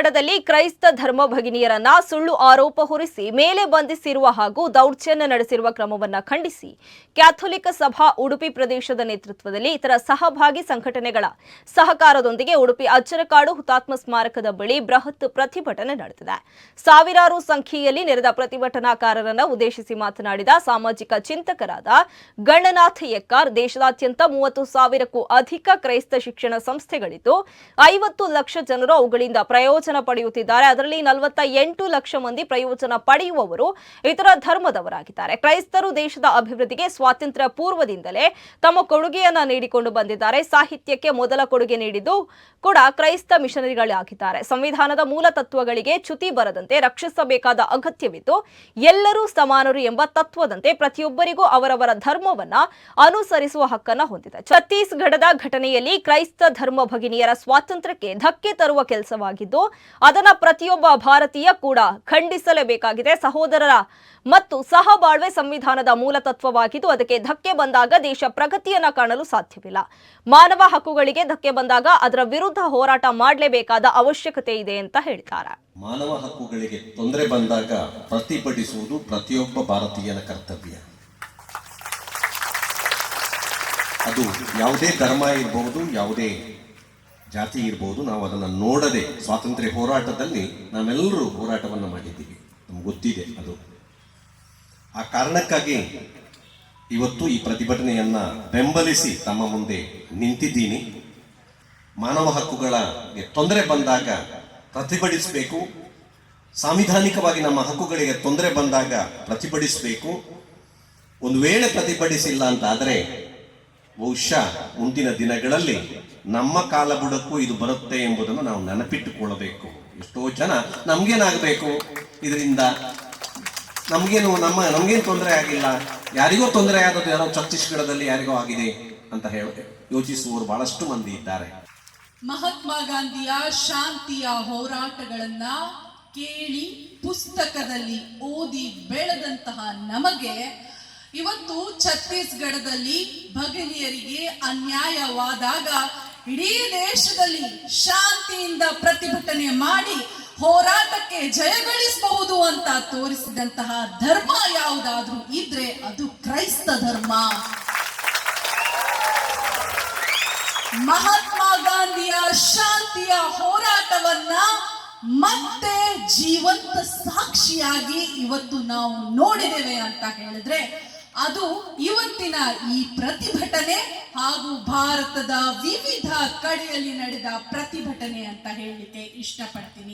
ಛತ್ತೀಸ್ಗಢದಲ್ಲಿ ಕ್ರೈಸ್ತ ಧರ್ಮ ಭಗಿನಿಯರನ್ನ ಸುಳ್ಳು ಆರೋಪ ಹೊರಿಸಿ ಮೇಲೆ ಬಂಧಿಸಿರುವ ಹಾಗೂ ದೌರ್ಜನ್ಯ ನಡೆಸಿರುವ ಕ್ರಮವನ್ನ ಖಂಡಿಸಿ ಕ್ಯಾಥೋಲಿಕ್ ಸಭಾ ಉಡುಪಿ ಪ್ರದೇಶದ ನೇತೃತ್ವದಲ್ಲಿ ಇತರ ಸಹಭಾಗಿ ಸಂಘಟನೆಗಳ ಸಹಕಾರದೊಂದಿಗೆ ಉಡುಪಿ ಅಚ್ಚರಕಾಡು ಹುತಾತ್ಮ ಸ್ಮಾರಕದ ಬಳಿ ಬೃಹತ್ ಪ್ರತಿಭಟನೆ ನಡೆದಿದೆ. ಸಾವಿರಾರು ಸಂಖ್ಯೆಯಲ್ಲಿ ನೆರೆದ ಪ್ರತಿಭಟನಾಕಾರರನ್ನ ಉದ್ದೇಶಿಸಿ ಮಾತನಾಡಿದ ಸಾಮಾಜಿಕ ಚಿಂತಕರಾದ ಗಣನಾಥ್ ಯಕ್ಕಾರ್, ದೇಶದಾದ್ಯಂತ ಮೂವತ್ತು ಸಾವಿರಕ್ಕೂ ಅಧಿಕ ಕ್ರೈಸ್ತ ಶಿಕ್ಷಣ ಸಂಸ್ಥೆಗಳಿದ್ದು, ಐವತ್ತು ಲಕ್ಷ ಜನರು ಅವುಗಳಿಂದ ಪ್ರಯೋಜನ ಪಡೆಯುತ್ತಿದ್ದಾರೆ. ಅದರಲ್ಲಿ ನಲವತ್ತ ಎಂಟು ಲಕ್ಷ ಮಂದಿ ಪ್ರಯೋಜನ ಪಡೆಯುವವರು ಇತರ ಧರ್ಮದವರಾಗಿದ್ದಾರೆ. ಕ್ರೈಸ್ತರು ದೇಶದ ಅಭಿವೃದ್ಧಿಗೆ ಸ್ವಾತಂತ್ರ್ಯ ಪೂರ್ವದಿಂದಲೇ ತಮ್ಮ ಕೊಡುಗೆಯನ್ನ ನೀಡಿಕೊಂಡು ಬಂದಿದ್ದಾರೆ. ಸಾಹಿತ್ಯಕ್ಕೆ ಮೊದಲ ಕೊಡುಗೆ ನೀಡಿದ್ದು ಕೂಡ ಕ್ರೈಸ್ತ ಮಿಷನರಿಗಳಾಗಿದ್ದಾರೆ ಸಂವಿಧಾನದ ಮೂಲ ತತ್ವಗಳಿಗೆ ಚ್ಯುತಿ ಬರದಂತೆ ರಕ್ಷಿಸಬೇಕಾದ ಅಗತ್ಯವಿದ್ದು, ಎಲ್ಲರೂ ಸಮಾನರು ಎಂಬ ತತ್ವದಂತೆ ಪ್ರತಿಯೊಬ್ಬರಿಗೂ ಅವರವರ ಧರ್ಮವನ್ನ ಅನುಸರಿಸುವ ಹಕ್ಕನ್ನ ಹೊಂದಿದೆ. ಛತ್ತೀಸ್ಗಢದ ಘಟನೆಯಲ್ಲಿ ಕ್ರೈಸ್ತ ಧರ್ಮ ಭಗಿನಿಯರ ಸ್ವಾತಂತ್ರ್ಯಕ್ಕೆ ಧಕ್ಕೆ ತರುವ ಕೆಲಸವಾಗಿದ್ದು ಅದನ್ನ ಪ್ರತಿಯೊಬ್ಬ ಭಾರತೀಯ ಕೂಡ ಖಂಡಿಸಲೇಬೇಕಾಗಿದೆ. ಸಹೋದರರ ಮತ್ತು ಸಹಬಾಳ್ವೆ ಸಂವಿಧಾನದ ಮೂಲ ತತ್ವವಾಗಿದ್ದು ಅದಕ್ಕೆ ಧಕ್ಕೆ ಬಂದಾಗ ದೇಶ ಪ್ರಗತಿಯನ್ನ ಕಾಣಲು ಸಾಧ್ಯವಿಲ್ಲ. ಮಾನವ ಹಕ್ಕುಗಳಿಗೆ ಧಕ್ಕೆ ಬಂದಾಗ ಅದರ ವಿರುದ್ಧ ಹೋರಾಟ ಮಾಡಲೇಬೇಕಾದ ಅವಶ್ಯಕತೆ ಇದೆ ಅಂತ ಹೇಳಿದ್ದಾರೆ. ಮಾನವ ಹಕ್ಕುಗಳಿಗೆ ತೊಂದರೆ ಬಂದಾಗ ಪ್ರತಿಭಟಿಸುವುದು ಪ್ರತಿಯೊಬ್ಬ ಭಾರತೀಯನ ಕರ್ತವ್ಯ. ಅದು ಯಾವುದೇ ಧರ್ಮ ಇರಬಹುದು, ಯಾವುದೇ ಜಾತಿ ಇರ್ಬೋದು, ನಾವು ಅದನ್ನು ನೋಡದೆ ಸ್ವಾತಂತ್ರ್ಯ ಹೋರಾಟದಲ್ಲಿ ನಾವೆಲ್ಲರೂ ಹೋರಾಟವನ್ನು ಮಾಡಿದ್ದೀವಿ. ನಮ್ಗೆ ಗೊತ್ತಿದೆ ಅದು. ಆ ಕಾರಣಕ್ಕಾಗಿ ಇವತ್ತು ಈ ಪ್ರತಿಭಟನೆಯನ್ನು ಬೆಂಬಲಿಸಿ ತಮ್ಮ ಮುಂದೆ ನಿಂತಿದ್ದೀನಿ. ಮಾನವ ಹಕ್ಕುಗಳಿಗೆ ತೊಂದರೆ ಬಂದಾಗ ಪ್ರತಿಭಟಿಸಬೇಕು. ಸಾಂವಿಧಾನಿಕವಾಗಿ ನಮ್ಮ ಹಕ್ಕುಗಳಿಗೆ ತೊಂದರೆ ಬಂದಾಗ ಪ್ರತಿಭಟಿಸಬೇಕು. ಒಂದು ವೇಳೆ ಪ್ರತಿಭಟಿಸಿಲ್ಲ ಅಂತ ಆದರೆ ಬಹುಶಃ ಮುಂದಿನ ದಿನಗಳಲ್ಲಿ ನಮ್ಮ ಕಾಲ ಬುಡಕ್ಕೂ ಇದು ಬರುತ್ತೆ ಎಂಬುದನ್ನು ನಾವು ನೆನಪಿಟ್ಟುಕೊಳ್ಳಬೇಕು. ಎಷ್ಟೋ ಜನ ನಮ್ಗೇನಾಗಬೇಕು? ಇದರಿಂದ ನಮಗೇನು ನಮ್ಮ, ನಮಗೇನು ತೊಂದರೆ ಆಗಿಲ್ಲ? ಯಾರಿಗೋ ತೊಂದರೆ ಆದದ್ದು ಯಾರೋ ಛತ್ತೀಸ್ಗಢದಲ್ಲಿ ಯಾರಿಗೋ ಆಗಿದೆ ಅಂತ ಹೇಳಿ ಯೋಚಿಸುವವರು ಬಹಳಷ್ಟು ಮಂದಿ ಇದ್ದಾರೆ. ಮಹಾತ್ಮ ಗಾಂಧಿಯ ಶಾಂತಿಯ ಹೋರಾಟಗಳನ್ನ ಕೇಳಿ ಪುಸ್ತಕದಲ್ಲಿ ಓದಿ ಬೆಳೆದಂತಹ ನಮಗೆ ಇವತ್ತು ಛತ್ತೀಸ್ಗಢದಲ್ಲಿ ಭಗಿನಿಯರಿಗೆ ಅನ್ಯಾಯವಾದಾಗ ಇಡೀ ದೇಶದಲ್ಲಿ ಶಾಂತಿಯಿಂದ ಪ್ರತಿಭಟನೆ ಮಾಡಿ ಹೋರಾಟಕ್ಕೆ ಜಯಗಳಿಸಬಹುದು ಅಂತ ತೋರಿಸಿದಂತಹ ಧರ್ಮ ಯಾವುದಾದ್ರೂ ಇದ್ರೆ ಅದು ಕ್ರೈಸ್ತ ಧರ್ಮ. ಮಹಾತ್ಮ ಗಾಂಧಿಯ ಶಾಂತಿಯ ಹೋರಾಟವನ್ನ ಮತ್ತೆ ಜೀವಂತ ಸಾಕ್ಷಿಯಾಗಿ ಇವತ್ತು ನಾವು ನೋಡಿದ್ದೇವೆ ಅಂತ ಹೇಳಿದ್ರೆ ಅದು ಇವತ್ತಿನ ಈ ಪ್ರತಿಭಟನೆ ಹಾಗೂ ಭಾರತದ ವಿವಿಧ ಕಡೆಯಲ್ಲಿ ನಡೆದ ಪ್ರತಿಭಟನೆ ಅಂತ ಹೇಳಲಿಕ್ಕೆ ಇಷ್ಟಪಡ್ತೀನಿ.